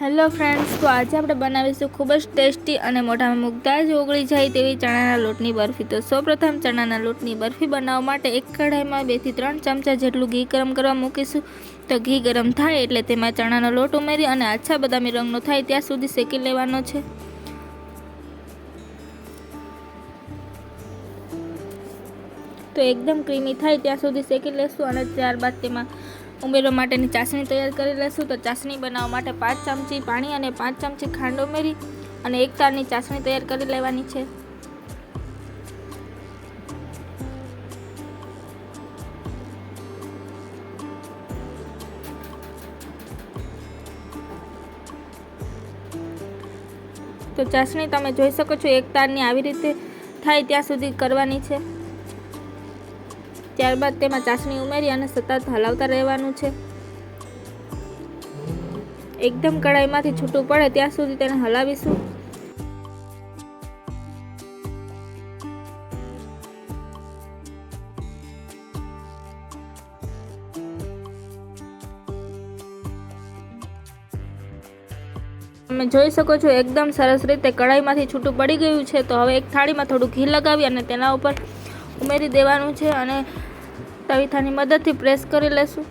Hello friends, તો આજે આપણે બનાવીશું ખૂબ જ ટેસ્ટી અને મોઢામાં મૂકતા જ ઓગળી જાય તેવી ચણાના લોટની બરફી. તો સૌપ્રથમ ચણાના લોટની બરફી બનાવવા માટે એક કઢાઈમાં બેથી ત્રણ ચમચા જેટલું ઘી ગરમ કરવા મૂકીશું. તો ઘી ગરમ થાય એટલે તેમાં ચણાનો લોટ ઉમેરી અને આછા બદામી રંગનો થાય ત્યાં સુધી શેકી લેવાનો છે. તો એકદમ ક્રીમી થાય ત્યાં સુધી શેકી લેશું અને ત્યારબાદ તેમાં ઉમેરવા માટેની ચાસણી તૈયાર કરી લેશું. તો ચાસણી બનાવવા માટે પાંચ ચમચી પાણી અને પાંચ ચમચી ખાંડ ઉમેરી અને એક તારની ચાસણી તૈયાર કરી લેવાની છે. તો ચાસણી તમે જોઈ શકો છો, એક તારની આવી રીતે થાય ત્યાં સુધી કરવાની છે. ત્યારબાદ તેમાં ચાસણી ઉમેરી અને સતત હલાવતા રહેવાનું છે. એકદમ કડાઈમાંથી છૂટું પડે ત્યાં સુધી તેને હલાવીશું. તમે જોઈ શકો છો એકદમ સરસ રીતે કઢાઈમાંથી છૂટું પડી ગયું છે. તો હવે એક થાળીમાં થોડું ઘી લગાવી અને તેના ઉપર ઉમેરી દેવાનું છે અને તવીથાની મદદથી પ્રેસ કરી લેશું.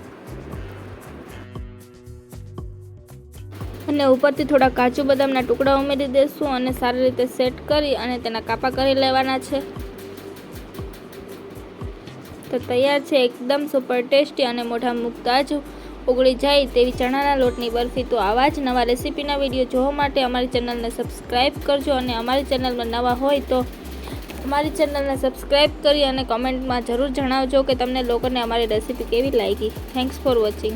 અને ઉપરથી થોડા કાજુ બદામના ટુકડા ઉમેરી દઈશું અને સારી રીતે સેટ કરી અને તેના કાપા કરી લેવાના છે. તો તૈયાર છે, એકદમ સુપર ટેસ્ટી અને મોઢા મૂકતા જ ઉગળી જાય તેવી ચણાના લોટની બરફી. તો આવા જ નવા રેસીપીના વીડિયો જોવા માટે અમારી ચેનલને સબસ્ક્રાઈબ કરજો અને અમારી ચેનલમાં નવા હોય તો અમારી ચેનલને સબસ્ક્રાઈબ કરી અને કમેન્ટમાં જરૂર જણાવજો કે તમને લોકોને અમારી રેસીપી કેવી લાગી. Thanks for watching